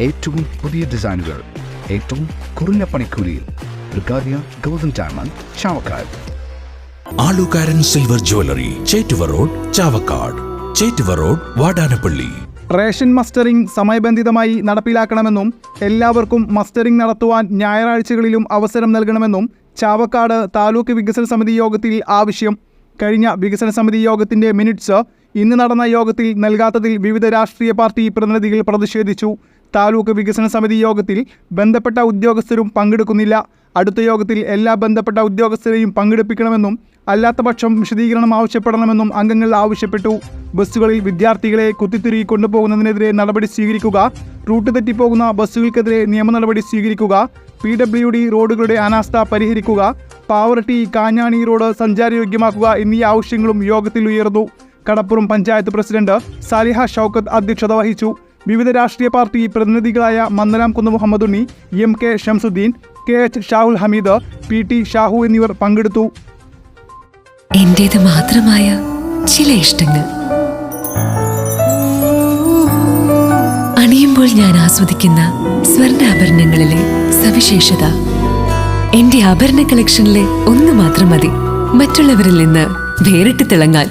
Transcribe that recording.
ഏറ്റവും പുതിയ ഡിസൈനുകൾ ഏറ്റവും കുറഞ്ഞ പണിക്കൂലിയിൽ ബ്രിഗാദിയ golden diamond Chavakkad. Alukkaran silver jewellery Chettuva road Chavakkad. Chettuva road Vadanappally. Ration mustering സമയബന്ധിതമായി നടപ്പിലാക്കണമെന്നും എല്ലാവർക്കും മസ്റ്ററിംഗ് നടത്തുവാൻ ഞായറാഴ്ചകളിലും അവസരം നൽകണമെന്നും ചാവക്കാട് താലൂക്ക് വികസന സമിതി യോഗത്തിൽ ആവശ്യം. കഴിഞ്ഞ വികസന സമിതി യോഗത്തിന്റെ മിനിറ്റ്സ് ഇന്ന് നടന്ന യോഗത്തിൽ നൽകാത്തതിൽ വിവിധ രാഷ്ട്രീയ പാർട്ടി പ്രതിനിധികൾ പ്രതിഷേധിച്ചു. താലൂക്ക് വികസന സമിതി യോഗത്തിൽ ബന്ധപ്പെട്ട ഉദ്യോഗസ്ഥരും പങ്കെടുക്കുന്നില്ല. അടുത്ത യോഗത്തിൽ എല്ലാ ബന്ധപ്പെട്ട ഉദ്യോഗസ്ഥരെയും പങ്കെടുപ്പിക്കണമെന്നും അല്ലാത്തപക്ഷം വിശദീകരണം ആവശ്യപ്പെടണമെന്നും അംഗങ്ങൾ ആവശ്യപ്പെട്ടു. ബസ്സുകളിൽ വിദ്യാർത്ഥികളെ കുത്തിത്തിരുകി കൊണ്ടുപോകുന്നതിനെതിരെ നടപടി സ്വീകരിക്കുക. റൂട്ട് തെറ്റിപ്പോകുന്ന ബസ്സുകൾക്കെതിരെ നിയമ നടപടി സ്വീകരിക്കുക. പി ഡബ്ല്യു ഡി റോഡുകളുടെ അനാസ്ഥ പരിഹരിക്കുക. പാവറട്ടി കാഞ്ഞാണി റോഡ് സഞ്ചാരയോഗ്യമാക്കുക എന്നീ ആവശ്യങ്ങളും യോഗത്തിൽ ഉയർന്നു. കടപ്പുറം പഞ്ചായത്ത് പ്രസിഡന്റ് സാലിഹ ഷൗക്കത്ത് അധ്യക്ഷത വഹിച്ചു. വിവിധ രാഷ്ട്രീയ party പ്രതിനിധികളായ Mandalamkunnu Muhammad Unni M K Shamsuddin K H Shahul Hameed P T Shahu എന്നിവർ പങ്കെടുത്തു. മാത്രമായ ചില ഇഷ്ടങ്ങൾ. അണിയുമ്പോൾ ഞാൻ ആസ്വദിക്കുന്ന സ്വർണാഭരണങ്ങളിലെ സവിശേഷത. എന്റെ ആഭരണ കളക്ഷനിലെ ഒന്ന് മാത്രം മതി. മറ്റുള്ളവരിൽ നിന്ന് വേറിട്ട് തിളങ്ങാൻ